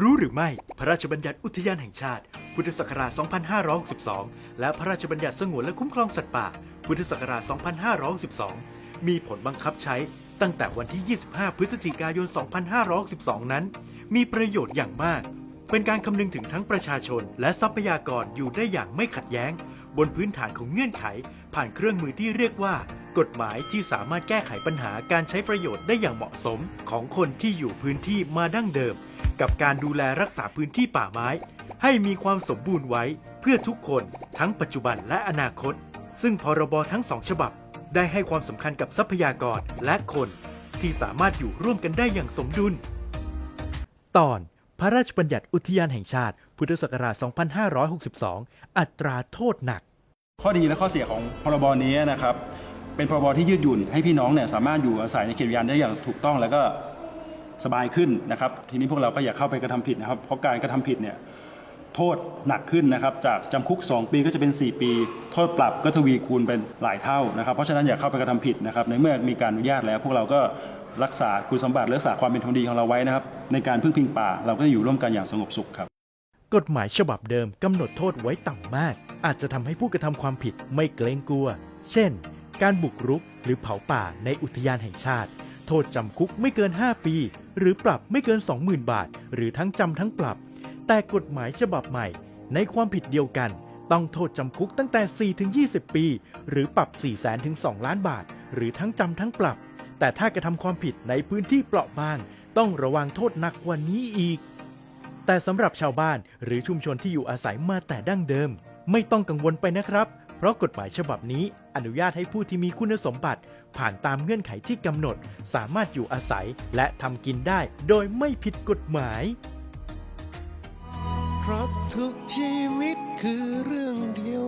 รู้หรือไม่ พระราชบัญญัติอุทยานแห่งชาติ พุทธศักราช 2562 และพระราชบัญญัติสงวนและคุ้มครองสัตว์ป่า พุทธศักราช 2512 มีผลบังคับใช้ตั้งแต่วันที่ 25 พฤศจิกายน 2512 นั้น มีประโยชน์อย่างมาก เป็นการคำนึงถึงทั้งประชาชน และทรัพยากรอยู่ได้อย่างไม่ขัดแย้ง บนพื้นฐานของเงื่อนไข ผ่านเครื่องมือที่เรียกว่า กฎหมายที่สามารถแก้ไขปัญหาการใช้ประโยชน์ได้อย่างเหมาะสมของคนที่อยู่พื้นที่มาดั้งเดิม กับการดูแลรักษาพื้นที่ป่าไม้ ให้มีความสมบูรณ์ไว้เพื่อทุกคนทั้งปัจจุบันและอนาคต ซึ่งพรบทั้งสองฉบับ ได้ให้ความสำคัญกับทรัพยากรและคน ที่สามารถอยู่ร่วมกันได้อย่างสมดุล ตอนพระราชบัญญัติอุทยานแห่งชาติ พุทธศักราช 2562 อัตราโทษหนัก ข้อดีและข้อเสียของพรบนี้นะครับ เป็นพรบที่ยืดหยุ่นให้พี่น้องเนี่ยสามารถอยู่อาศัยในเขตอุทยานได้อย่างถูกต้องแล้วก็ สบายขึ้นนะครับ ทีนี้พวกเราก็อย่าเข้าไปกระทำผิดนะครับ เพราะการกระทำผิดเนี่ยโทษหนักขึ้นนะครับ จากจำคุก 2 ปีก็จะเป็น 4 ปี โทษปรับก็ทวีคูณเป็นหลายเท่านะครับ เพราะฉะนั้นอย่าเข้าไปกระทำผิดนะครับ ในเมื่อมีการอนุญาตแล้ว พวกเราก็รักษาคุณสมบัติรักษาความเป็นธรรมดีของเราไว้นะครับ ในการพึ่งพิงป่า เราก็จะอยู่ร่วมกันอย่างสงบสุขครับกฎหมายฉบับเดิมกำหนดโทษไว้ต่ำมาก อาจจะทำให้ผู้กระทำความผิดไม่เกรงกลัว เช่น การบุกรุกหรือเผาป่าในอุทยานแห่งชาติ โทษจำคุกไม่เกิน 5 ปี หรือปรับไม่เกิน 20,000 บาท หรือทั้งจำทั้งปรับ แต่กฎหมายฉบับใหม่ ในความผิดเดียวกัน ต้องโทษจำคุกตั้งแต่ 4-20 ปี หรือปรับ4 0 0 0 0 0ถึง2ล้านบาท หรือทั้งจำทั้งปรับ แต่ถ้ากระทำความผิดในพื้นที่เปราะบาง ต้องระวังโทษหนักกว่านี้อีก แต่สำหรับชาวบ้านหรือชุมชนที่อยู่อาศัยมาแต่ดั้งเดิม ไม่ต้องกังวลไปนะครับ เพราะกฎหมายฉบับนี้อนุญาตให้ผู้ที่มีคุณสมบัติ ผ่านตามเงื่อนไขที่กำหนด สามารถอยู่อาศัยและทำกินได้ โดยไม่ผิดกฎหมาย เพราะทุกชีวิตคือเรื่องเดียว